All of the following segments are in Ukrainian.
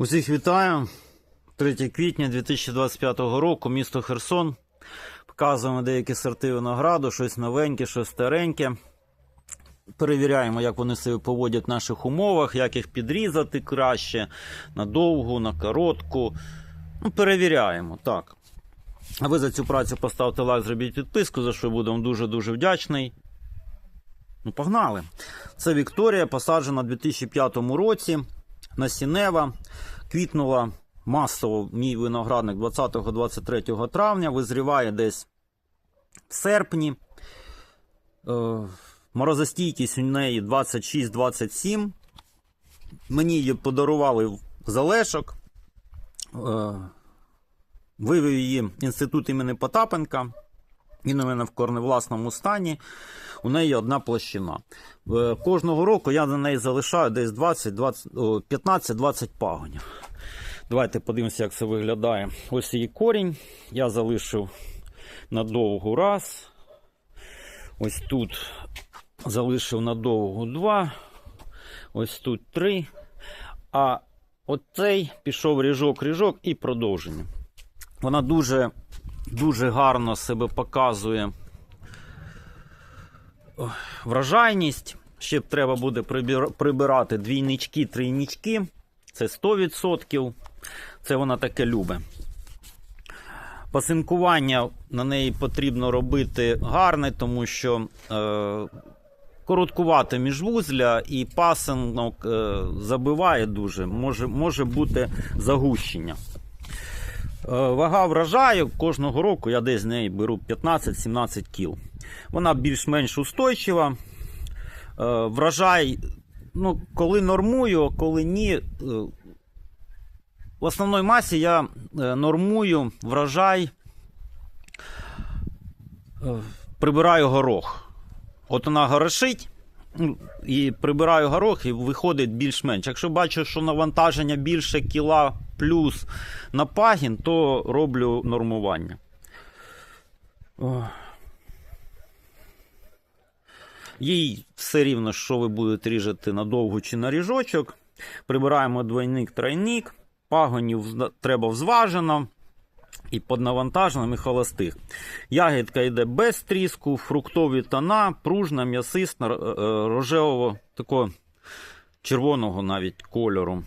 Усіх вітаю. 3 квітня 2025 року, місто Херсон. Показуємо деякі сорти винограду, щось новеньке, щось стареньке. Перевіряємо, як вони себе поводять в наших умовах, як їх підрізати краще, на довгу, на коротку. Ну, перевіряємо, так. А ви за цю працю поставте лайк, зробіть підписку, за що будемо дуже-дуже вдячний. Ну, погнали. Це Вікторія, посаджена у 2005 році. Насінева. Квітнула масово мій виноградник 20-23 травня, визріває десь в серпні. Е, морозостійкість у неї 26-27. Мені її подарували в залишок. Е, вивів її інститут імені Потапенка. Він у мене в корневласному стані. У неї одна площина. Е, Кожного року я на неї залишаю десь 20, 20, 15-20 пагонів. Давайте подивимося, як це виглядає. Ось її корінь. Я залишив на довгу раз. Ось тут залишив на довгу два. Ось тут три. А оцей пішов ріжок-ріжок і продовження. Вона дуже, дуже гарно себе показує врожайність. Ще треба буде прибирати двійнички, трійнички. Це 100%. Це вона таке любить. Пасинкування на неї потрібно робити гарне, тому що е, короткувате міжвузля і пасинок е, забиває дуже, може, може бути загущення. Е, Вага врожаю кожного року я десь з неї беру 15-17 кіл. Вона більш-менш устойчива. Е, Врожай, ну, коли нормую, коли ні. е, В основній масі я нормую врожай, е, прибираю горох. От вона горошить, ну, і прибираю горох, і виходить більш-менш. Якщо бачу, що навантаження більше кіла плюс на пагін, то роблю нормування. Їй все рівно, що ви будете ріжати на довгу чи на ріжочок. Прибираємо двойник, тройник, пагонів треба взважено і поднавантаженим і холостих. Ягідка йде без тріску, фруктові тона, пружна, м'ясисна, е, е, рожевого, такого червоного навіть кольору.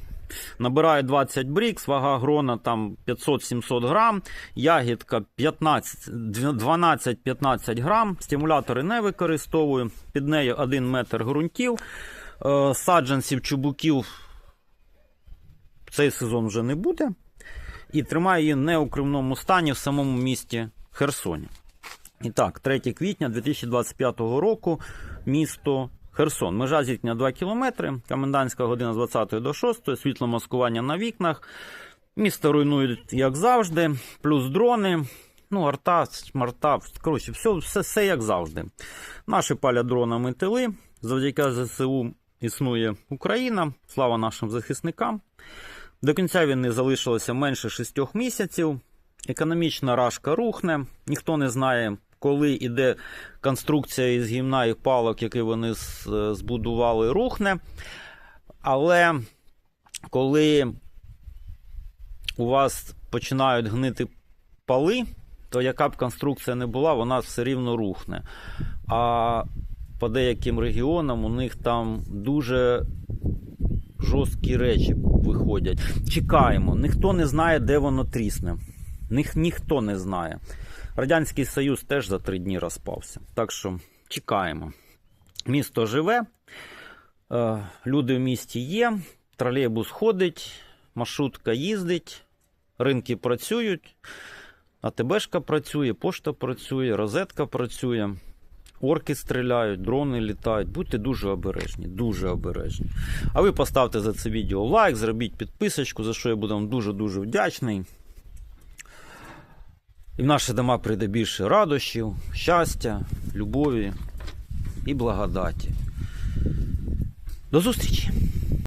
Набирає 20 брікс, вага грона там 500-700 грам, ягідка 12-15 грам, стимулятори не використовую, під нею 1 метр ґрунтів, Е, саджанців чубуків цей сезон вже не буде. І тримаю її не у кривному стані в самому місті Херсоні. І так, 3 квітня 2025 року, місто Херсон. Межа зіткнення 2 км, комендантська година з 20 до 6, світло маскування на вікнах. Місто руйнують, як завжди, плюс дрони. Ну, арта, смарта, коротше, все, все, все як завжди. Наші палять дронами тили. Завдяки ЗСУ існує Україна. Слава нашим захисникам. До кінця війни залишилося менше 6 місяців. Економічна рашка рухне. Ніхто не знає, коли іде конструкція із гімна і палок, які вони збудували, рухне. Але коли у вас починають гнити пали, то яка б конструкція не була, вона все рівно рухне. А по деяким регіонам у них там дуже жорсткі речі виходять. Чекаємо, ніхто не знає, де воно трісне. Ніх, ніхто не знає. Радянський Союз теж за три дні розпався. Так що чекаємо. Місто живе, е, люди в місті є, тролейбус ходить, маршрутка їздить, ринки працюють, АТБшка працює, пошта працює, розетка працює. Орки стріляють, дрони літають. Будьте дуже обережні, дуже обережні. А ви поставте за це відео лайк, зробіть підписочку, за що я буду вам дуже-дуже вдячний. І в наші дома прийде більше радощів, щастя, любові і благодаті. До зустрічі!